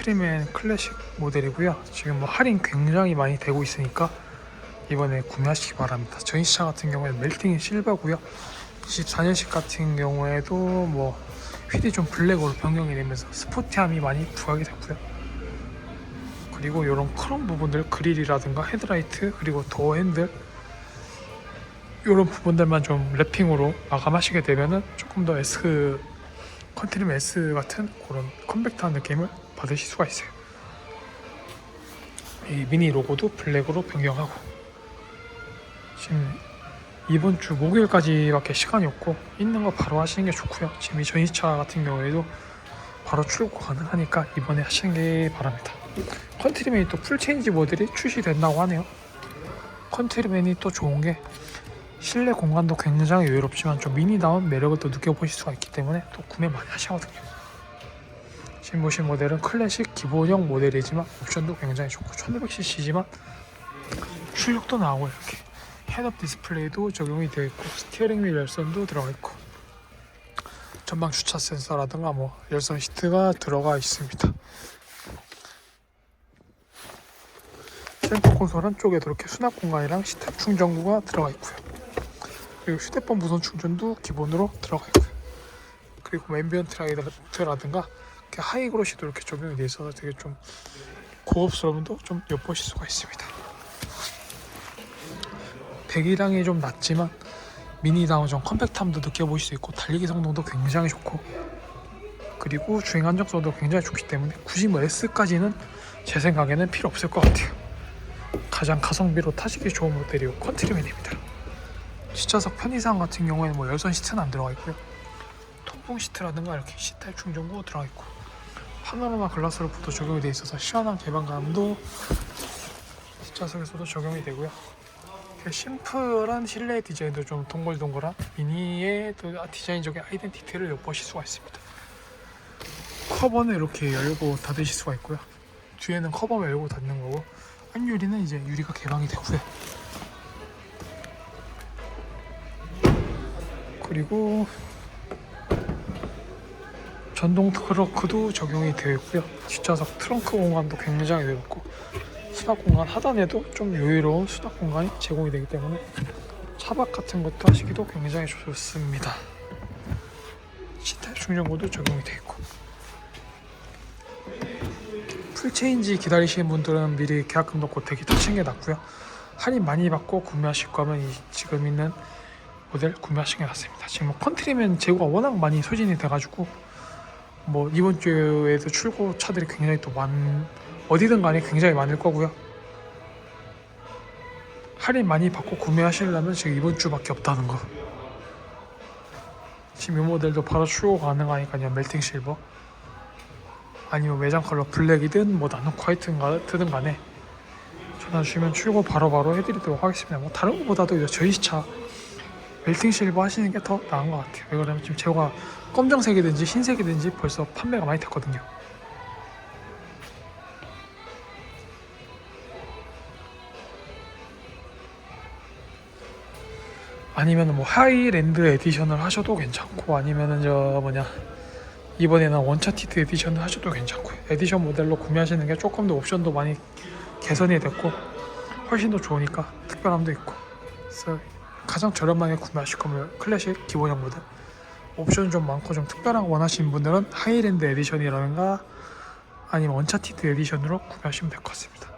컨트리맨 클래식 모델이고요. 지금 뭐 할인 굉장히 많이 되고 있으니까 이번에 구매하시기 바랍니다. 전시차 같은 경우에는 멜팅이 실버고요. 24년식 같은 경우에도 뭐 휠이 좀 블랙으로 변경이 되면서 스포티함이 많이 부각이 됐고요. 그리고 이런 크롬 부분들 그릴이라든가 헤드라이트 그리고 도어 핸들 이런 부분들만 좀 랩핑으로 마감하시게 되면은 조금 더 S 컨트리맨 S 같은 그런 컴팩트한 느낌을 받으실 수가 있어요. 이 미니 로고도 블랙으로 변경하고 지금 이번 주 목요일까지밖에 시간이 없고 있는 거 바로 하시는 게 좋고요. 지금 이 전시차 같은 경우에도 바로 출고 가능하니까 이번에 하시는 게 바랍니다. 컨트리맨이 또 풀체인지 모델이 출시된다고 하네요. 컨트리맨이 또 좋은 게 실내 공간도 굉장히 여유롭지만 좀 미니다운 매력을 또 느껴보실 수가 있기 때문에 또 구매 많이 하시거든요. 지금 보신 모델은 클래식 기본형 모델이지만 옵션도 굉장히 좋고 1500cc지만 출력도 나오고 이렇게 헤드업 디스플레이도 적용이 되어 있고 스티어링 휠 열선도 들어가 있고 전방 주차 센서라든가 뭐 열선 시트가 들어가 있습니다. 센터 콘솔 한쪽에도 이렇게 수납 공간이랑 시탑 충전구가 들어가 있고요. 그리고 휴대폰 무선 충전도 기본으로 들어가 있고요. 그리고 앰비언트 라이트라든가 이렇게 하이그로시도 이렇게 적용이 되어 있어서 되게 좀 고급스러움도 좀 엿보실 수가 있습니다. 배기량이 좀 낮지만 미니 다운 좀 컴팩트함도 느껴보실 수 있고 달리기 성능도 굉장히 좋고 그리고 주행 안정성도 굉장히 좋기 때문에 굳이 뭐 S까지는 제 생각에는 필요 없을 것 같아요. 가장 가성비로 타시기 좋은 모델이 컨트리맨입니다. 뒷좌석 편의상 같은 경우에는 뭐 열선 시트는 안 들어가 있고요. 통풍 시트라든가 이렇게 C타입 충전구 들어가 있고 파노라마 글라스로부터 적용이 되어 있어서 시원한 개방감도 뒷좌석에서도 적용이 되고요. 이렇게 심플한 실내 디자인도 좀 동글동글한 미니의 또 디자인적인 아이덴티티를 엿보실 수가 있습니다. 커버는 이렇게 열고 닫으실 수가 있고요. 뒤에는 커버만 열고 닫는 거고 앞유리는 이제 유리가 개방이 되고요. 그리고 전동 트렁크도 적용이 되어 있고요. 뒷좌석 트렁크 공간도 굉장히 넓고 수납 공간 하단에도 좀 여유로운 수납 공간이 제공이 되기 때문에 차박 같은 것도 하시기도 굉장히 좋습니다. C타입 충전구도 적용이 되어 있고 풀체인지 기다리시는 분들은 미리 계약금 넣고 대기 게 낫고요. 할인 많이 받고 구매하실 거면 이 지금 있는 모델 구매하시는 게 낫습니다. 지금 뭐 컨트리맨 재고가 워낙 많이 소진이 돼가지고 뭐 이번 주에도 출고 차들이 굉장히 또 많, 어디든 간에 굉장히 많을 거고요. 할인 많이 받고 구매하시려면 지금 이번 주밖에 없다는 거. 지금 이 모델도 바로 출고 가능하니까요. 멜팅 실버. 아니면 외장 컬러 블랙이든 뭐 나는 화이트든 간에 전화 주시면 출고 바로 바로 해드리도록 하겠습니다. 뭐 다른 것보다도 저희 차 멜팅 실버 하시는 게 더 나은 것 같아요. 왜 그러면 지금 제가 검정색이든지 흰색이든지 벌써 판매가 많이 됐거든요. 아니면 뭐 하이랜드 에디션을 하셔도 괜찮고 아니면은 저 뭐냐 이번에는 원차티드 에디션을 하셔도 괜찮고요. 에디션 모델로 구매하시는 게 조금 더 옵션도 많이 개선이 됐고 훨씬 더 좋으니까 특별함도 있고 그래서 가장 저렴하게 구매하실 거면 클래식 기본형 모델 옵션 좀 많고 좀 특별한 거 원하시는 분들은 하이랜드 에디션이라든가 아니면 원차티드 에디션으로 구매하시면 될 것 같습니다.